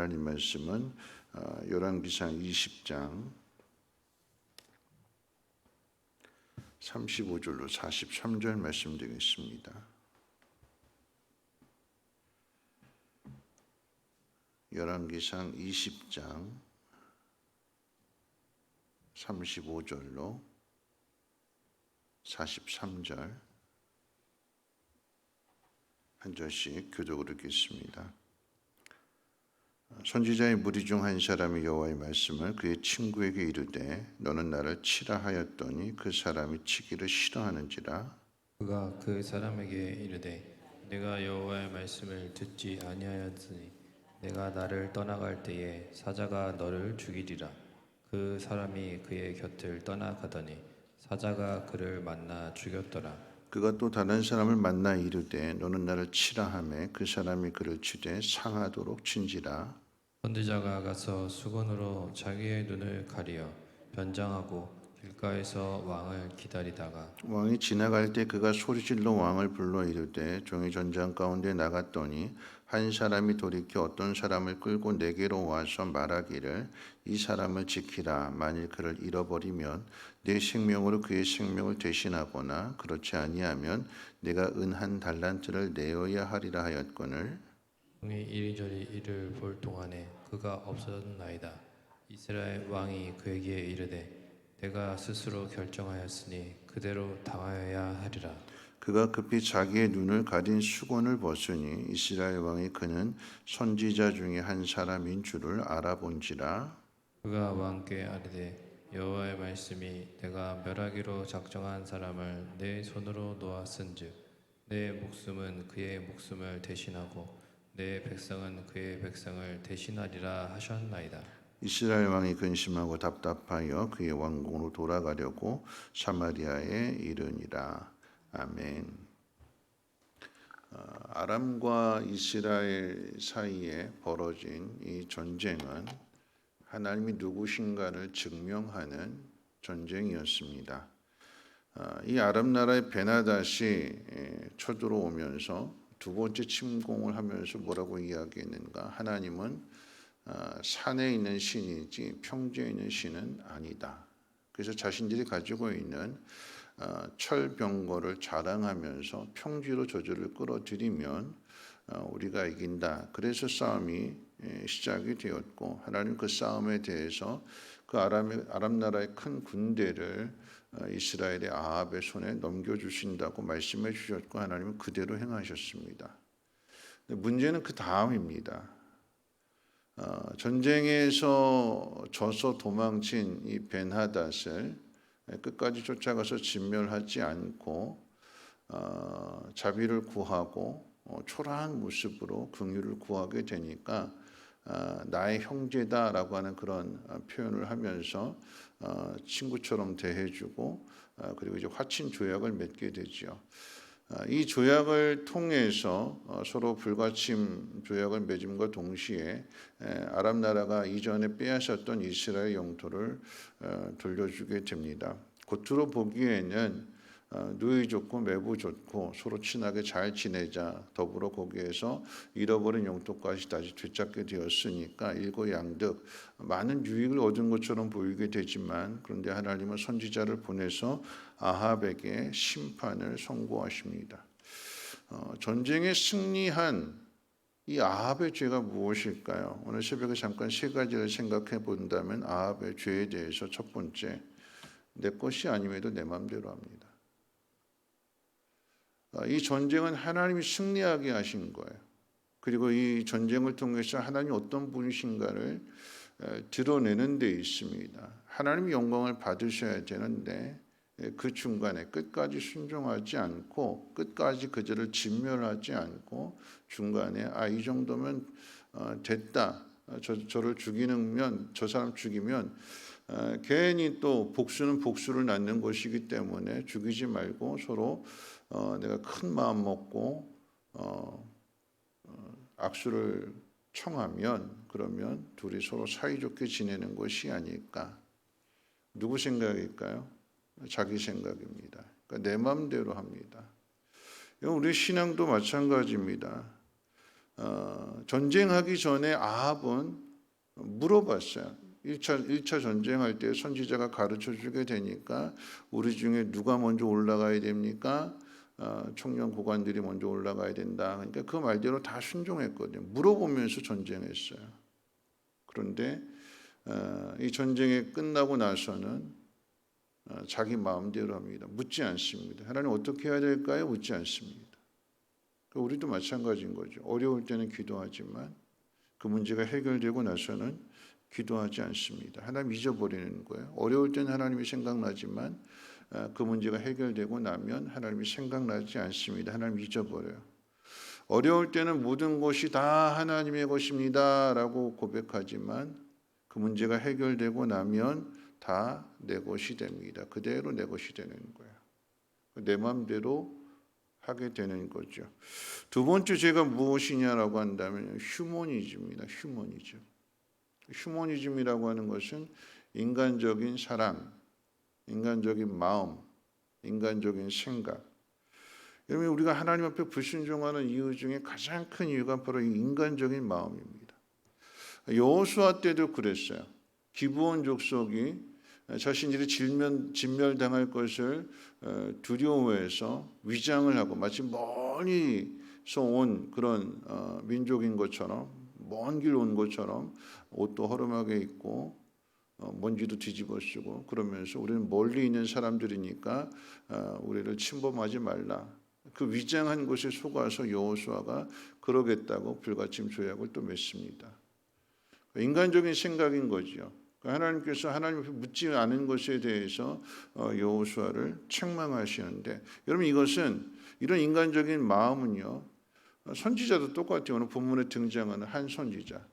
하나님 말씀은 어, 열왕기상 20장 35절로 43절 말씀 드리겠습니다. 열왕기상 20장 35절로 43절 한 절씩 교독을 읽겠습니다. 선지자의 무리 중 한 사람이 여호와의 말씀을 그의 친구에게 이르되 너는 나를 치라 하였더니 그 사람이 치기를 싫어하는지라? 그가 그 사람에게 이르되 내가 여호와의 말씀을 듣지 아니하였으니 내가 나를 떠나갈 때에 사자가 너를 죽이리라. 그 사람이 그의 곁을 떠나가더니 사자가 그를 만나 죽였더라 그가 또 다른 사람을 만나 이르되 너는 나를 치라 하매 그 사람이 그를 치되 상하도록 친지라. 선지자가 가서 수건으로 자기의 눈을 가리어 변장하고 길가에서 왕을 기다리다가 왕이 지나갈 때 그가 소리질러 왕을 불러 이르되 종이 전장 가운데 나갔더니 한 사람이 돌이켜 어떤 사람을 끌고 내게로 와서 말하기를 이 사람을 지키라. 만일 그를 잃어버리면 내 생명으로 그의 생명을 대신하거나 그렇지 아니하면 내가 은 한 달란트를 내어야 하리라 하였거늘. 종이 이리저리 이를 볼 동안에 그가 없어졌나이다. 이스라엘 왕이 그에게 이르되 내가 스스로 결정하였으니 그대로 당하여야 하리라 그가 급히 자기의 눈을 가린 수건을 벗으니 이스라엘 왕이 그는 선지자 중에 한 사람인 줄을 알아본지라 그가 왕께 아뢰되 여호와의 말씀이 내가 멸하기로 작정한 사람을 내 손으로 놓았은즉 내 목숨은 그의 목숨을 대신하고 내 백성은 그의 백성을 대신하리라 하셨나이다. 이스라엘 왕이 근심하고 답답하여 그의 왕궁으로 돌아가려고 사마리아에 이르니라. 아멘. 어, 아람과 이스라엘 사이에 벌어진 이 전쟁은 하나님이 누구신가를 증명하는 전쟁이었습니다. 어, 이 아람 나라의 베나다시 예, 쳐들어오면서 두 번째 침공을 하면서 뭐라고 이야기했는가? 하나님은 어, 산에 있는 신이지 평지에 있는 신은 아니다. 그래서 자신들이 가지고 있는 어, 철병거를 자랑하면서 평지로 저주를 끌어들이면 어, 우리가 이긴다. 그래서 싸움이 예, 시작이 되었고 하나님 그 싸움에 대해서 그 아람 아람 나라의 큰 군대를 어, 이스라엘의 아합의 손에 넘겨 주신다고 말씀해 주셨고 하나님은 그대로 행하셨습니다. 문제는 그 다음입니다. 어, 전쟁에서 져서 도망친 이 벤하닷을 끝까지 쫓아가서 진멸하지 않고 어, 자비를 구하고 어, 초라한 모습으로 긍휼을 구하게 되니까 어, 나의 형제다라고 하는 그런 어, 표현을 하면서 어, 친구처럼 대해주고 어, 그리고 이제 화친 조약을 맺게 되지요. 어, 이 조약을 통해서 어, 서로 불가침 조약을 맺음과 동시에 에, 아랍 나라가 이전에 빼앗았던 이스라엘 영토를 어, 돌려주게 됩니다. 겉으로 보기에는 어, 누이 좋고 매부 좋고 서로 친하게 잘 지내자 더불어 거기에서 잃어버린 영토까지 다시 되찾게 되었으니까 일거양득 많은 유익을 얻은 것처럼 보이게 되지만 그런데 하나님은 선지자를 보내서 아합에게 심판을 선고하십니다. 어, 전쟁에 승리한 이 아합의 죄가 무엇일까요? 오늘 새벽에 잠깐 세 가지를 생각해 본다면 아합의 죄에 대해서 첫 번째 내 것이 아님에도 내 마음대로 합니다. 아, 이 전쟁은 하나님이 승리하게 하신 거예요. 그리고 이 전쟁을 통해서 하나님이 어떤 분이신가를 에, 드러내는 데 있습니다. 하나님이 영광을 받으셔야 되는데 에, 그 중간에 끝까지 순종하지 않고 끝까지 그들을 진멸하지 않고 중간에 아 이 정도면 어, 됐다. 어, 저, 저를 죽이면 저 사람 죽이면 어, 괜히 또 복수는 복수를 낳는 것이기 때문에 죽이지 말고 서로 어, 내가 큰 마음 먹고 어, 어, 악수를 청하면 그러면 둘이 서로 사이좋게 지내는 것이 아닐까? 누구 생각일까요? 자기 생각입니다. 그러니까 내 마음대로 합니다. 우리 신앙도 마찬가지입니다. 어, 전쟁하기 전에 아합은 물어봤어요. 1차, 1차 전쟁할 때 선지자가 가르쳐 주게 되니까 우리 중에 누가 먼저 올라가야 됩니까? 어, 청년 고관들이 먼저 올라가야 된다. 그러니까 그 말대로 다 순종했거든요. 물어보면서 전쟁했어요. 그런데 어, 이 전쟁이 끝나고 나서는 어, 자기 마음대로 합니다. 묻지 않습니다. 하나님 어떻게 해야 될까요? 묻지 않습니다. 그 우리도 마찬가지인 거죠. 어려울 때는 기도하지만 그 문제가 해결되고 나서는 기도하지 않습니다. 하나님 잊어버리는 거예요. 어려울 때는 하나님이 생각나지만 어, 그 문제가 해결되고 나면 하나님이 생각나지 않습니다. 하나님 잊어버려요. 어려울 때는 모든 것이 다 하나님의 것입니다라고 고백하지만 그 문제가 해결되고 나면 다 내 것이 됩니다. 그대로 내 것이 되는 거예요. 내 마음대로 하게 되는 거죠. 두 번째 제가 무엇이냐라고 한다면 휴머니즘입니다. 휴머니즘. 휴머니즘이라고 하는 것은 인간적인 사랑, 인간적인 마음, 인간적인 생각. 여러분 우리가 하나님 앞에 불순종하는 이유 중에 가장 큰 이유가 바로 이 인간적인 마음입니다. 여호수아 때도 그랬어요. 기브온 족속이 자신들이 질면, 진멸당할 것을 어, 두려워해서 위장을 하고 마치 멀리서 온 그런 어, 민족인 것처럼 먼 길 온 것처럼 옷도 허름하게 입고 어, 먼지도 뒤집어 쓰고 그러면서 우리는 멀리 있는 사람들이니까 우리를 침범하지 말라. 그 위장한 것에 속아서 여호수아가 그러겠다고 불가침 조약을 또 맺습니다. 인간적인 생각인 거죠. 하나님께서 하나님 앞에 묻지 않은 것에 대해서 어, 여호수아를 책망하시는데 여러분 이것은 이런 인간적인 마음은요 어, 선지자도 똑같아요. 오늘 본문에 등장하는 한 선지자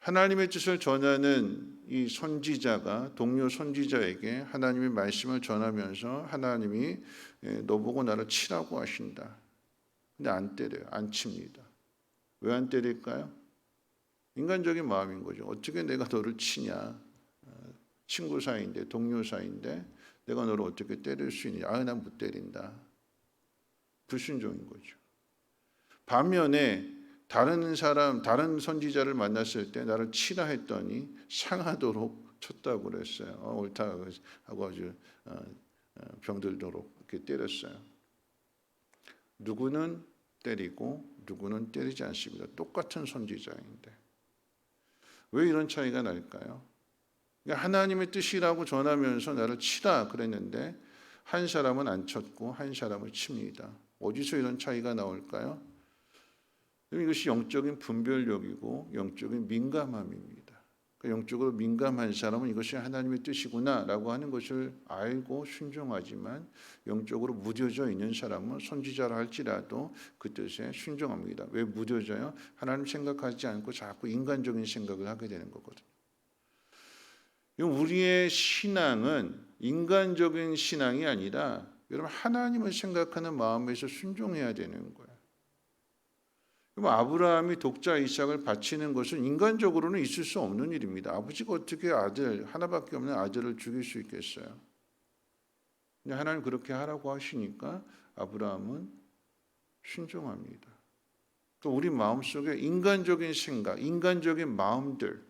하나님의 뜻을 전하는 이 선지자가 동료 선지자에게 하나님의 말씀을 전하면서 하나님이 예, 너 보고 나를 치라고 하신다. 근데 안 때려요. 안 칩니다. 왜 안 때릴까요? 인간적인 마음인 거죠. 어떻게 내가 너를 치냐? 어, 친구 사이인데 동료 사이인데 내가 너를 어떻게 때릴 수 있냐? 아, 난 못 때린다. 불순종인 거죠. 반면에 다른 사람, 다른 선지자를 만났을 때 나를 치라 했더니 상하도록 쳤다고 그랬어요. 어, 옳다 하고 아주 어, 어, 병들도록 이렇게 때렸어요. 누구는 때리고 누구는 때리지 않습니다. 똑같은 선지자인데. 왜 이런 차이가 날까요? 그러니까 하나님의 뜻이라고 전하면서 나를 치라 그랬는데 한 사람은 안 쳤고 한 사람을 칩니다. 어디서 이런 차이가 나올까요? 이것이 영적인 분별력이고 영적인 민감함입니다. 그러니까 영적으로 민감한 사람은 이것이 하나님의 뜻이구나라고 하는 것을 알고 순종하지만 영적으로 무뎌져 있는 사람은 선지자라 할지라도 그 뜻에 순종합니다. 왜 무뎌져요? 하나님 생각하지 않고 자꾸 인간적인 생각을 하게 되는 거거든요. 우리의 신앙은 인간적인 신앙이 아니라 여러분 하나님을 생각하는 마음에서 순종해야 되는 거예요. 그럼 아브라함이 독자 이삭을 바치는 것은 인간적으로는 있을 수 없는 일입니다. 아버지가 어떻게 아들 하나밖에 없는 아들을 죽일 수 있겠어요? 근데 하나님 그렇게 하라고 하시니까 아브라함은 순종합니다. 또 우리 마음 속에 인간적인 생각, 인간적인 마음들, 어,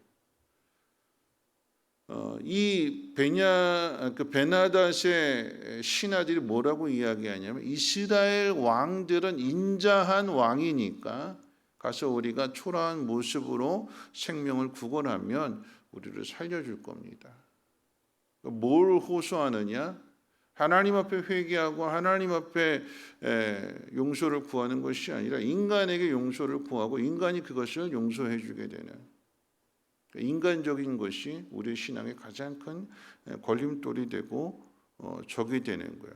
이 베냐 그 베나닷의 신하들이 뭐라고 이야기하냐면 이스라엘 왕들은 인자한 왕이니까 가서 우리가 초라한 모습으로 생명을 구걸하면 우리를 살려줄 겁니다. 뭘 호소하느냐? 하나님 앞에 회개하고 하나님 앞에 용서를 구하는 것이 아니라 인간에게 용서를 구하고 인간이 그것을 용서해 주게 되는 인간적인 것이 우리 신앙의 가장 큰 걸림돌이 되고 어, 적이 되는 거예요.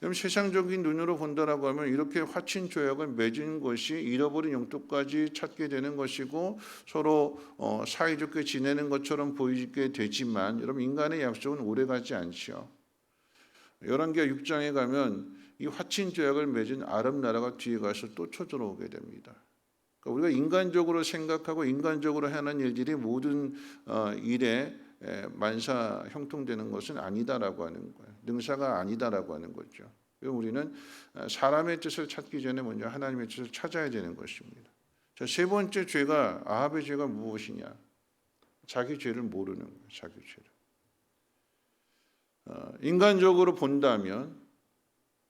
그럼 세상적인 눈으로 본다라고 하면 이렇게 화친 조약을 맺은 것이 잃어버린 영토까지 찾게 되는 것이고 서로 어, 사이좋게 지내는 것처럼 보이게 되지만 여러분 인간의 약속은 오래가지 않죠. 열왕기하 6장에 가면 이 화친 조약을 맺은 아랍 나라가 뒤에 가서 또 쳐들어오게 됩니다. 그러니까 우리가 인간적으로 생각하고 인간적으로 하는 일들이 모든 어, 일에 만사 형통되는 것은 아니다라고 하는 거예요. 능사가 아니다라고 하는 거죠. 우리는 어, 사람의 뜻을 찾기 전에 먼저 하나님의 뜻을 찾아야 되는 것입니다. 자, 세 번째 죄가 아합의 죄가 무엇이냐? 자기 죄를 모르는 거예요. 자기 죄를. 어, 인간적으로 본다면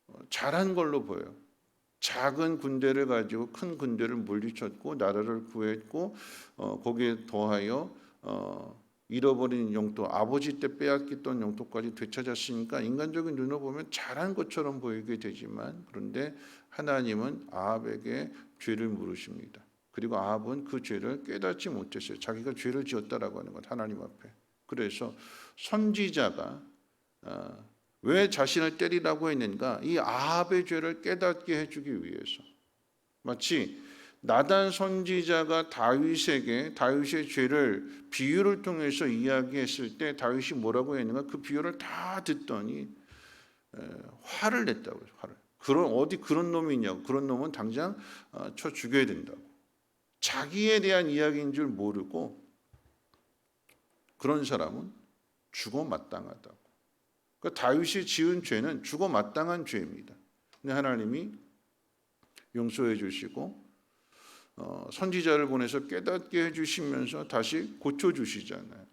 어, 잘한 걸로 보여요. 작은 군대를 가지고 큰 군대를 물리쳤고 나라를 구했고 어, 거기에 더하여 어, 잃어버린 영토 아버지 때 빼앗겼던 영토까지 되찾았으니까 인간적인 눈으로 보면 잘한 것처럼 보이게 되지만 그런데 하나님은 아합에게 죄를 물으십니다. 그리고 아합은 그 죄를 깨닫지 못했어요. 자기가 죄를 지었다라고 하는 것 하나님 앞에. 그래서 선지자가 어, 왜 자신을 때리라고 했는가? 이 아합의 죄를 깨닫게 해주기 위해서. 마치 나단 선지자가 다윗에게 다윗의 죄를 비유를 통해서 이야기했을 때 다윗이 뭐라고 했는가? 그 비유를 다 듣더니 에, 화를 냈다고. 화를. 그런 어디 그런 놈이 있냐고. 그런 놈은 당장 어, 쳐 죽여야 된다고. 자기에 대한 이야기인 줄 모르고 그런 사람은 죽어 마땅하다고. 그 다윗이 지은 죄는 죽어 마땅한 죄입니다. 근데 하나님이 용서해 주시고 어, 선지자를 보내서 깨닫게 해 주시면서 다시 고쳐 주시잖아요.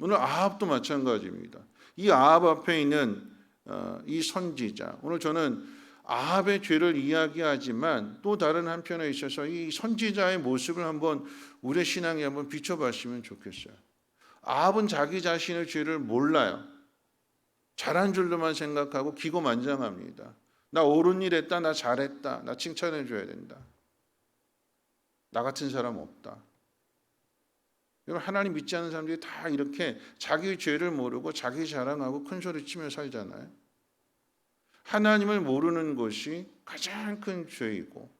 오늘 아합도 마찬가지입니다. 이 아합 앞에 있는 어, 이 선지자 오늘 저는 아합의 죄를 이야기하지만 또 다른 한편에 있어서 이 선지자의 모습을 한번 우리 신앙에 한번 비춰봤으면 좋겠어요. 아합은 자기 자신의 죄를 몰라요. 잘한 줄로만 생각하고 기고만장합니다. 나 옳은 일 했다, 나 잘했다, 나 칭찬해 줘야 된다. 나 같은 사람 없다. 여러분 하나님 믿지 않는 사람들이 다 이렇게 자기 죄를 모르고 자기 자랑하고 큰 소리 치며 살잖아요. 하나님을 모르는 것이 가장 큰 죄이고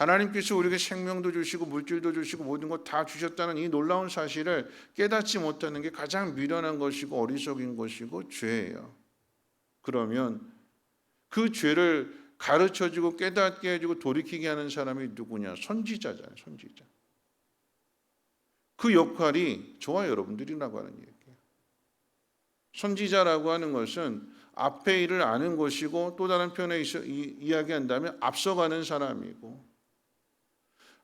하나님께서 우리에게 생명도 주시고 물질도 주시고 모든 것 다 주셨다는 이 놀라운 사실을 깨닫지 못하는 게 가장 미련한 것이고 어리석인 것이고 죄예요. 그러면 그 죄를 가르쳐 주고 깨닫게 해주고 돌이키게 하는 사람이 누구냐? 선지자잖아요. 선지자. 그 역할이 저와 여러분들이라고 하는 얘기예요. 선지자라고 하는 것은 앞에 일을 아는 것이고 또 다른 편에 이야기한다면 앞서가는 사람이고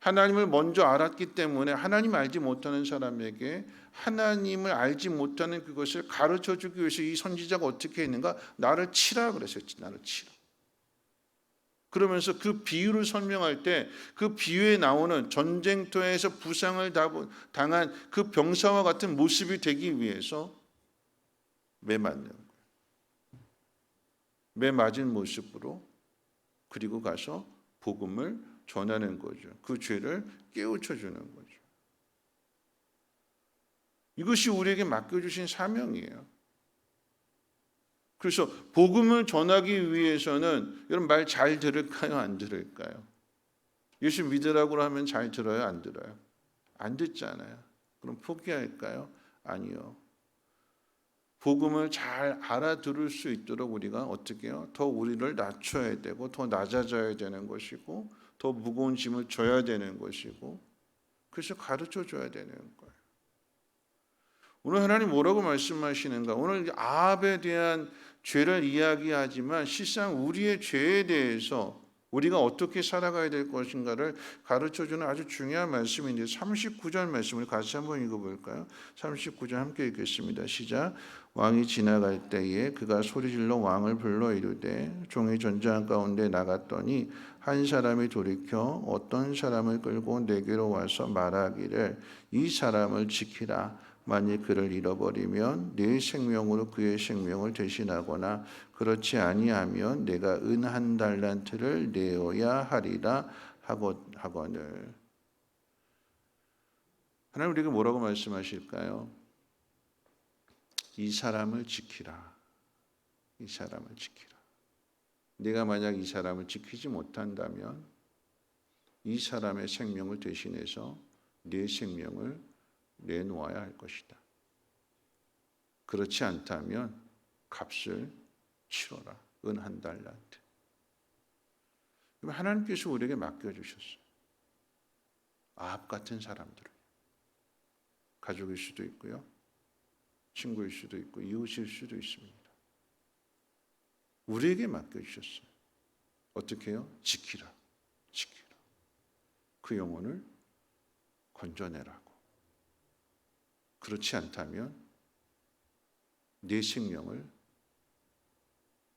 하나님을 먼저 알았기 때문에 하나님 알지 못하는 사람에게 하나님을 알지 못하는 그것을 가르쳐 주기 위해서 이 선지자가 어떻게 했는가? 나를 치라 그랬어요. 나를 치라. 그러면서 그 비유를 설명할 때 그 비유에 나오는 전쟁터에서 부상을 당한 그 병사와 같은 모습이 되기 위해서 매 맞는 거예요. 매 맞은 모습으로 그리고 가서 복음을 전하는 거죠. 그 죄를 깨우쳐 주는 거죠. 이것이 우리에게 맡겨주신 사명이에요. 그래서 복음을 전하기 위해서는 여러분 말 잘 들을까요? 안 들을까요? 예수 믿으라고 하면 잘 들어요? 안 들어요? 안 듣잖아요. 그럼 포기할까요? 아니요. 복음을 잘 알아들을 수 있도록 우리가 어떻게 해요? 더 우리를 낮춰야 되고 더 낮아져야 되는 것이고 더 무거운 짐을 져야 되는 것이고 그래서 가르쳐 줘야 되는 거예요. 오늘 하나님 뭐라고 말씀하시는가? 오늘 아합에 대한 죄를 이야기하지만 실상 우리의 죄에 대해서 우리가 어떻게 살아가야 될 것인가를 가르쳐 주는 아주 중요한 말씀인데 39절 말씀을 같이 한번 읽어 볼까요? 39절 함께 읽겠습니다. 시작. 왕이 지나갈 때에 그가 소리질러 왕을 불러 이르되 종이 전장 가운데 나갔더니 한 사람이 돌이켜 어떤 사람을 끌고 내게로 와서 말하기를 이 사람을 지키라 만일 그를 잃어버리면 내 생명으로 그의 생명을 대신하거나 그렇지 아니하면 내가 은 한 달란트를 내어야 하리라 하거늘 하나님 우리에게 뭐라고 말씀하실까요? 이 사람을 지키라. 이 사람을 지키라. 내가 만약 이 사람을 지키지 못한다면 이 사람의 생명을 대신해서 내 생명을 내놓아야 할 것이다. 그렇지 않다면 값을 치러라. 은 한 달란트. 하나님께서 우리에게 맡겨주셨어요. 아합 같은 사람들을. 가족일 수도 있고요. 친구일 수도 있고 이웃일 수도 있습니다. 우리에게 맡겨주셨어요. 어떻게 해요? 지키라. 지키라. 그 영혼을 건져내라고. 그렇지 않다면 내 생명을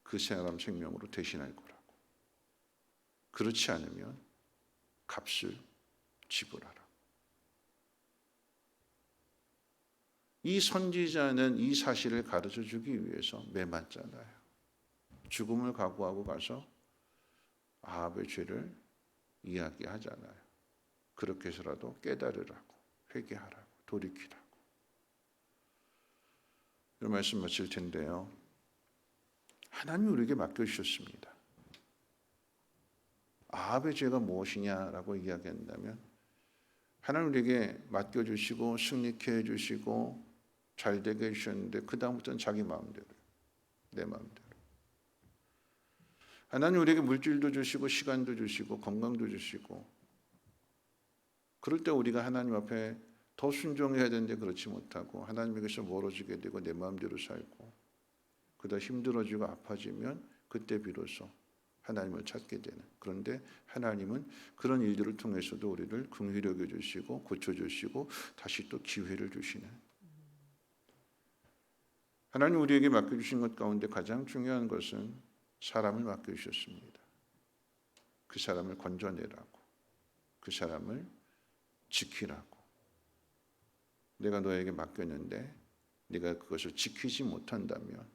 그 사람 생명으로 대신할 거라고. 그렇지 않으면 값을 지불하라. 이 선지자는 이 사실을 가르쳐 주기 위해서 매맞잖아요. 죽음을 각오하고 가서 아합의 죄를 이야기하잖아요. 그렇게 해서라도 깨달으라고, 회개하라고, 돌이키라고. 이런 말씀 마칠 텐데요. 하나님이 우리에게 맡겨주셨습니다. 아합의 죄가 무엇이냐라고 이야기한다면 하나님 우리에게 맡겨주시고 승리케 해주시고 잘되게 해주셨는데 그 다음부터는 자기 마음대로 내 마음대로 하나님 우리에게 물질도 주시고 시간도 주시고 건강도 주시고 그럴 때 우리가 하나님 앞에 더 순종해야 되는데 그렇지 못하고 하나님에게서 멀어지게 되고 내 마음대로 살고 그다 힘들어지고 아파지면 그때 비로소 하나님을 찾게 되는 그런데 하나님은 그런 일들을 통해서도 우리를 긍휼히 여겨 주시고 고쳐 주시고 다시 또 기회를 주시는 하나님 우리에게 맡겨 주신 것 가운데 가장 중요한 것은 사람을 맡겨 주셨습니다. 그 사람을 건져내라고 그 사람을 지키라고 내가 너에게 맡겼는데 네가 그것을 지키지 못한다면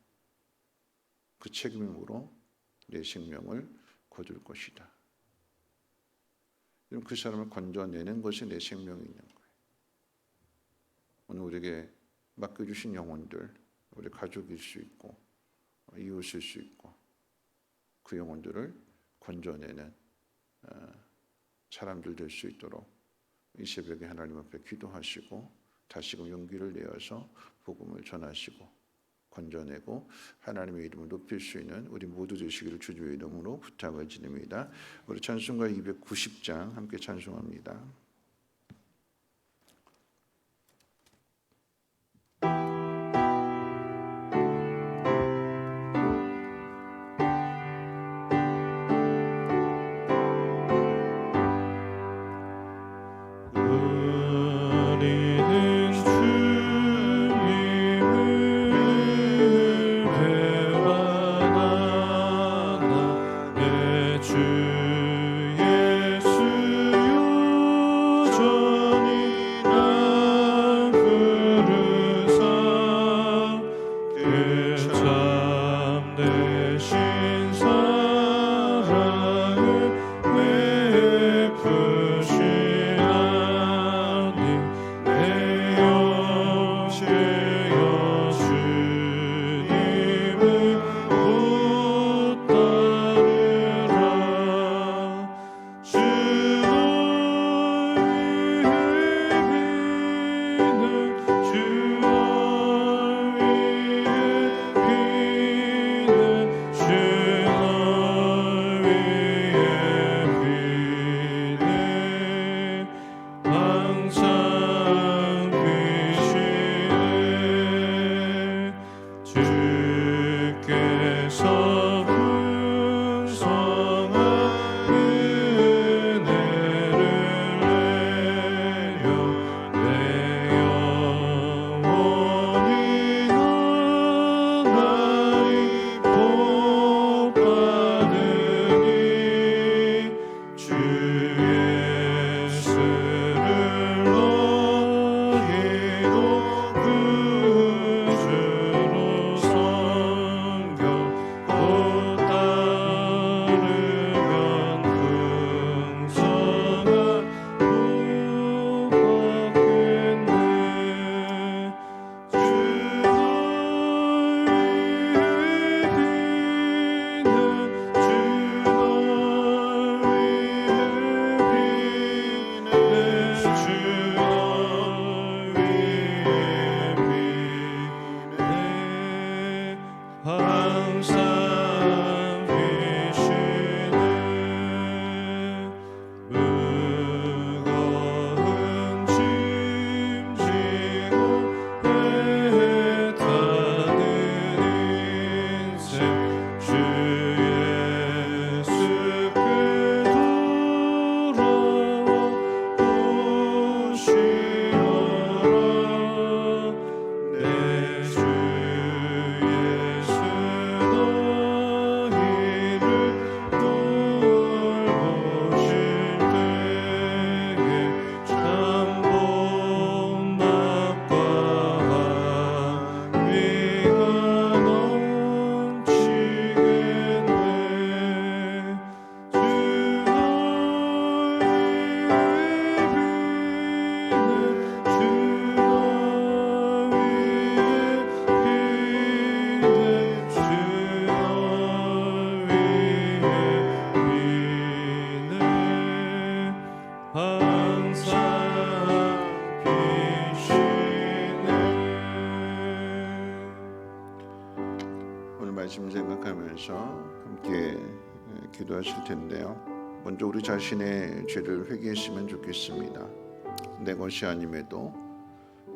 그 책임으로 내 생명을 거둘 것이다. 그럼 그 사람을 건져내는 것이 내 생명이 있는 거예요. 오늘 우리에게 맡겨주신 영혼들, 우리 가족일 수 있고 이웃일 수 있고 그 영혼들을 건져내는 어, 사람들 될 수 있도록 이 새벽에 하나님 앞에 기도하시고 다시금 용기를 내어서 복음을 전하시고 건져내고 하나님의 이름을 높일 수 있는 우리 모두 되시기를 주주의 이름으로 부탁을 드립니다. 우리 찬송가 290장 함께 찬송합니다. 하면서 함께 예, 기도하실 텐데요. 먼저 우리 자신의 죄를 회개했으면 좋겠습니다. 내 것이 아님에도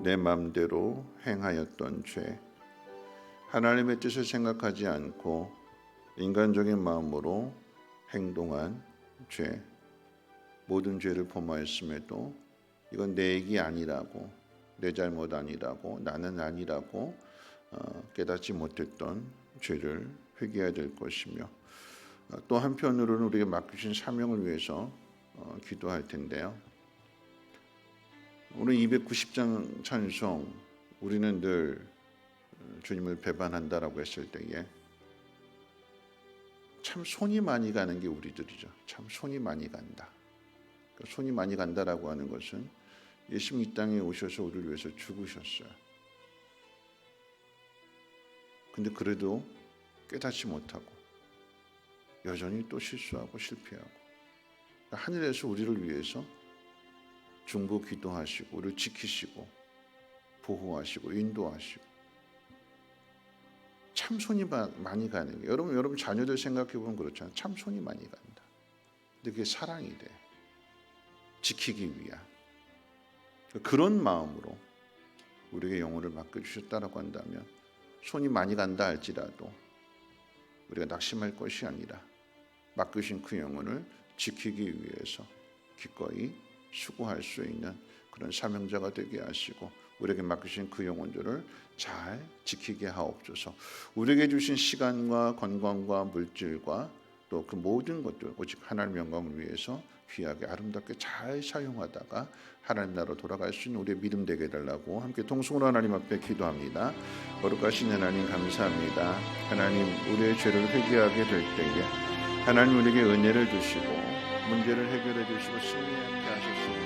내 마음대로 행하였던 죄, 하나님의 뜻을 생각하지 않고 인간적인 마음으로 행동한 죄, 모든 죄를 범하였음에도 이건 내 얘기 아니라고, 내 잘못 아니라고, 나는 아니라고 어, 깨닫지 못했던 죄를 회개해야 될 것이며 어, 또 한편으로는 우리에게 맡기신 사명을 위해서 어, 기도할 텐데요. 오늘 290장 찬송 우리는 늘 어, 주님을 배반한다라고 했을 때에 참 손이 많이 가는 게 우리들이죠. 참 손이 많이 간다. 그 손이 많이 간다라고 하는 것은 예수님 이 땅에 오셔서 우리를 위해서 죽으셨어요. 근데 그래도 깨닫지 못하고 여전히 또 실수하고 실패하고 그러니까 하늘에서 우리를 위해서 중보 기도하시고 우리를 지키시고 보호하시고 인도하시고 참 손이 마- 많이 가는 게 여러분 여러분 자녀들 생각해 보면 그렇잖아요. 참 손이 많이 간다. 근데 그게 사랑이 돼. 지키기 위한 그런 마음으로 우리에게 영혼을 맡겨 주셨다라고 한다면 손이 많이 간다 할지라도 우리가 낙심할 것이 아니라 맡기신 그 영혼을 지키기 위해서 기꺼이 수고할 수 있는 그런 사명자가 되게 하시고 우리에게 맡기신 그 영혼들을 잘 지키게 하옵소서. 우리에게 주신 시간과 건강과 물질과 또 그 모든 것들 오직 하나님 영광을 위해서 귀하게 아름답게 잘 사용하다가 하나님 나라로 돌아갈 수 있는 우리의 믿음 되게 해달라고 함께 통성으로 하나님 앞에 기도합니다. 거룩하신 하나님 감사합니다. 하나님 우리의 죄를 회개하게 될 때에 하나님 우리에게 은혜를 주시고 문제를 해결해 주시고 승리하게 하셨으므로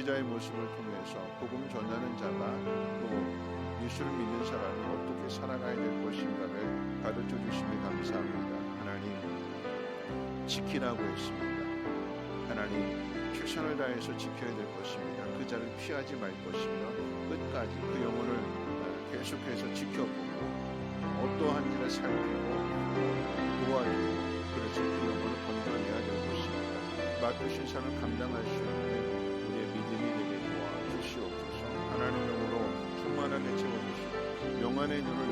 아, 선지자의 모습을 통해서 복음 전하는 자가 또 예수를 믿는 사람이 어떻게 살아가야 될 것인가를 가르쳐 주심에 감사합니다. 하나님 지키라고 했습니다. 하나님 최선을 다해서 지켜야 될 것입니다. 그 자를 피하지 말 것이며 끝까지 그 영혼을 어, 계속해서 지켜보고 어떠한 일을 살피고 도와주고 그래서 그 영혼을 건져내야 될 것입니다. 맡으신 삶을 감당할 수 있는 Amen.